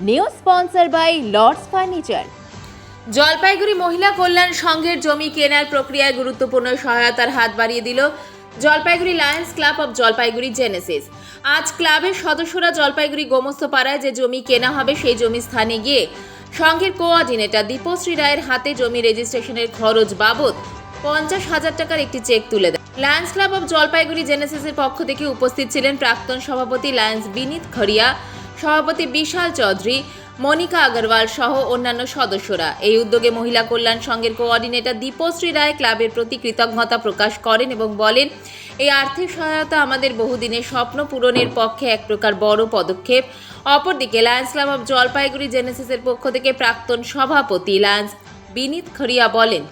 New sponsor by Lords furniture Jalpaiguri মহিলা কল্যাণ সংঘের জমি কেনার প্রক্রিয়ায় গুরুত্বপূর্ণ সহায়তার হাত বাড়িয়ে দিল Jalpaiguri Lions club of Jalpaiguri genesis আজ ক্লাবের সদস্যরা জলপাইগুড়ি গোমস্তপাড়ায় যে জমি কেনা হবে সেই জমি স্থানে গিয়ে সংঘের কোঅর্ডিনেটর দীপশ্রী রায়ের হাতে জমি রেজিস্ট্রেশনের খরচ বাবদ পঞ্চাশ হাজার টাকার একটি চেক তুলে দেয়। লায়ন্স ক্লাব অব জলপাইগুড়ি জেনেসিসের পক্ষ থেকে উপস্থিত ছিলেন প্রাক্তন সভাপতি লায়ন্স বিনীত খড়িয়া সভাপতি বিশাল চৌধুরী, মনিকা আগরওয়াল সহ অন্যান্য সদস্যরা। এই উদ্যোগে মহিলা কল্যাণ সংঘের কোঅর্ডিনেটর দীপশ্রী রায় ক্লাবের প্রতি কৃতজ্ঞতা প্রকাশ করেন এবং বলেন, এই আর্থিক সহায়তা আমাদের বহুদিনের স্বপ্ন পূরণের পক্ষে এক প্রকার বড় পদক্ষেপ। অপরদিকে, লায়ন্স ক্লাব অফ জলপাইগুড়ি জেনেসিসের পক্ষ থেকে প্রাক্তন সভাপতি লায়ন্স বিনীত খড়িয়া বলেন,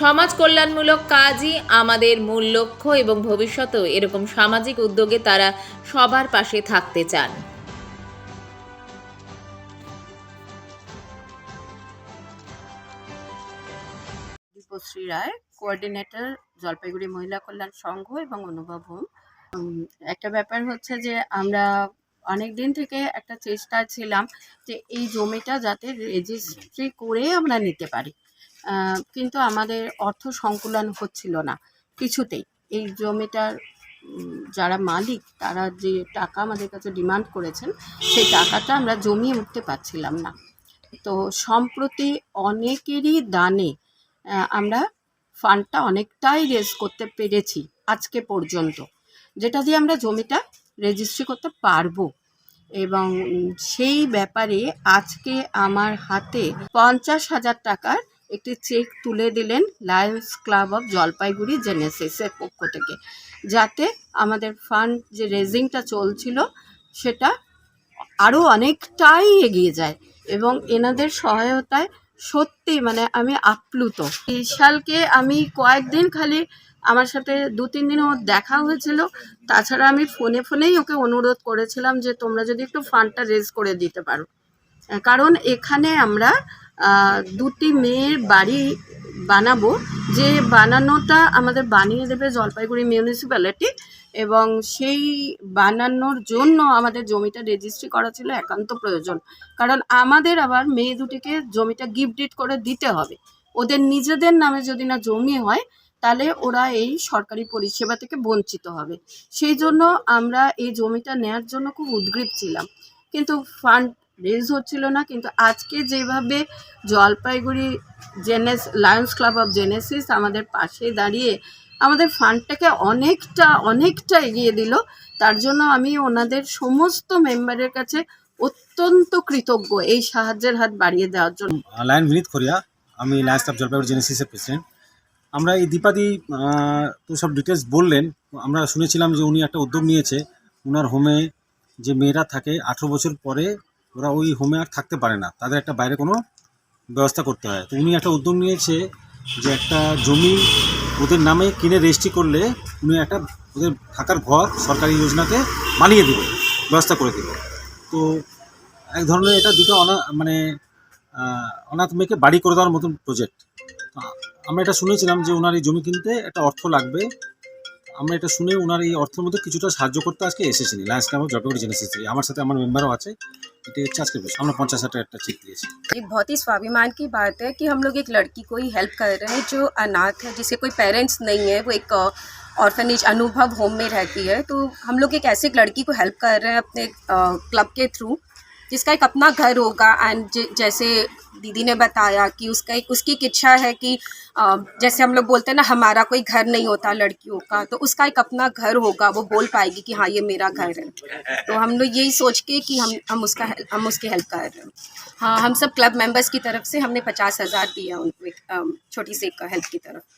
সমাজ কল্যাণমূলক কাজই আমাদের মূল লক্ষ্য এবং ভবিষ্যতেও এরকম সামাজিক উদ্যোগে তারা সবার পাশে থাকতে চান। দীপশ্রী রায় কোঅর্ডিনেটর জলপাইগুড়ি মহিলা কল্যাণ সংঘ এবং অনুভব হোম। একটা ব্যাপার হচ্ছে যে আমরা অনেক দিন থেকে একটা চেষ্টা ছিলাম যে এই জমিটা যাতে রেজিস্ট্রি করে আমরা নিতে পারি। কিন্তু আমাদের অর্থ সংকুলন হচ্ছিল না কিছুতেই। এই জমিটার যারা মালিক, তারা যে টাকা আমাদের কাছে ডিমান্ড করেছেন, সেই টাকাটা আমরা জমিয়ে উঠতে পারছিলাম না। তো সম্প্রতি অনেকেরই দানে আমরা ফান্ডটা অনেকটাই রেজ করতে পেরেছি আজকে পর্যন্ত, যেটা দিয়ে আমরা জমিটা রেজিস্ট্রি করতে পারব। এবং সেই ব্যাপারে আজকে আমার হাতে পঞ্চাশ হাজার টাকার একটি চেক তুলে দিলেন লায়ন্স ক্লাব অফ জলপাইগুড়ি জেনেসিসের পক্ষ থেকে, যাতে আমাদের ফান্ড যে রেজিংটা চলছিল সেটা আরও অনেকটাই এগিয়ে যায় এবং এনাদের সহায়তায় সত্যি মানে আমি আপ্লুত। বিশালকে আমি কয়েকদিন খালি আমার সাথে দু, তিন দিন ওর দেখা হয়েছিল। তাছাড়া আমি ফোনে ফোনেই ওকে অনুরোধ করেছিলাম যে তোমরা যদি একটু ফান্ডটা রেজ করে দিতে পারো। কারণ এখানে আমরা দুটি মেয়ের বাড়ি বানাবো। যে বানানোটা আমাদের বানিয়ে দেবে জলপাইগুড়ি মিউনিসিপ্যালিটি এবং সেই বানানোর জন্য আমাদের জমিটা রেজিস্ট্রি করা ছিল একান্ত প্রয়োজন। কারণ আমাদের আবার মেয়ে দুটিকে জমিটা গিফট করে দিতে হবে। ওদের নিজেদের নামে যদি না জমি হয়, তাহলে ওরা এই সরকারি পরিষেবা থেকে বঞ্চিত হবে। সেই জন্য আমরা এই জমিটা নেয়ার জন্য খুব উদ্গ্রীব ছিলাম। কিন্তু ফান্ড রেজ হচ্ছিল না, কিন্তু আজকে যেভাবে জলপাইগুড়ি জেনেস, লায়ন্স ক্লাব অফ জেনেসিস আমাদের পাশে দাঁড়িয়ে আমাদের ফান্ডটাকে অনেকটা অনেকটা এগিয়ে দিল, তার জন্য আমি ওনাদের সমস্ত মেম্বারের কাছে অত্যন্ত কৃতজ্ঞ এই সাহায্যের হাত বাড়িয়ে দেওয়ার জন্য। লায়ন, বিনীত খরিয়া আমি লায়ন্স ক্লাব জলপাইগুড়ি জেনেসিসের প্রেসিডেন্ট। আমরা এই দীপাদি তো সব ডিটেলস বললেন, আমরা শুনেছিলাম যে উনি একটা উদ্যোগ নিয়েছে ওনার হোমে যে মেয়েরা থাকে, আঠেরো বছর পরে ওরা ওই হোমে আর থাকতে পারে না। তাদের একটা বাইরে কোনো ব্যবস্থা করতে হয়। তো উনি একটা উদ্যোগ নিয়েছে যে একটা জমি ওদের নামে কিনে রেজিস্ট্রি করলে উনি একটা ওদের থাকার ঘর সরকারি যোজনাতে বানিয়ে দেবে, ব্যবস্থা করে দেবে। তো এক ধরনের এটা দুটো অনা মানে অনাথ মেয়েকে বাড়ি করে দেওয়ার মতন প্রজেক্ট আমরা এটা শুনেছিলাম যে ওনার এই জমি কিনতে একটা অর্থ লাগবে। আমরা এটা শুনে ওনার এই অর্থের মধ্যে কিছুটা সাহায্য করতে আজকে এসেছিনি Lions Club of Jalpaiguri Genesis আমার সাথে আমার মেম্বারও আছে। এটা হচ্ছে আজকে বেশ আমরা পঞ্চাশ হাজার টাকা একটা চেক দিয়েছি ये बहुत ही स्वाभिमान की बात है कि हम लोग एक लड़की को ही हेल्प कर रहे हैं जो अनाथ है जिसे कोई पेरेंट्स नहीं है वो एक ऑर्फनेज अनुभव होम में रहती है तो हम लोग एक ऐसे एक लड़की को हेल्प कर रहे हैं अपने क्लब के थ्रू जिसका एक अपना घर होगा एंड जैसे दीदी ने बताया कि उसका एक उसकी एक इच्छा है कि अ, जैसे हम लोग बोलते हैं ना हमारा कोई घर नहीं होता लड़कियों का तो उसका एक अपना घर होगा वो बोल पाएगी कि हाँ ये मेरा घर है। तो हम लोग यही सोच के कि हम हम उसका हम उसकी हेल्प कर रहे हैं। हाँ हम सब क्लब मेंबर्स की तरफ़ से हमने पचास हज़ार दिया उनको एक छोटी सी हेल्प की तरफ़।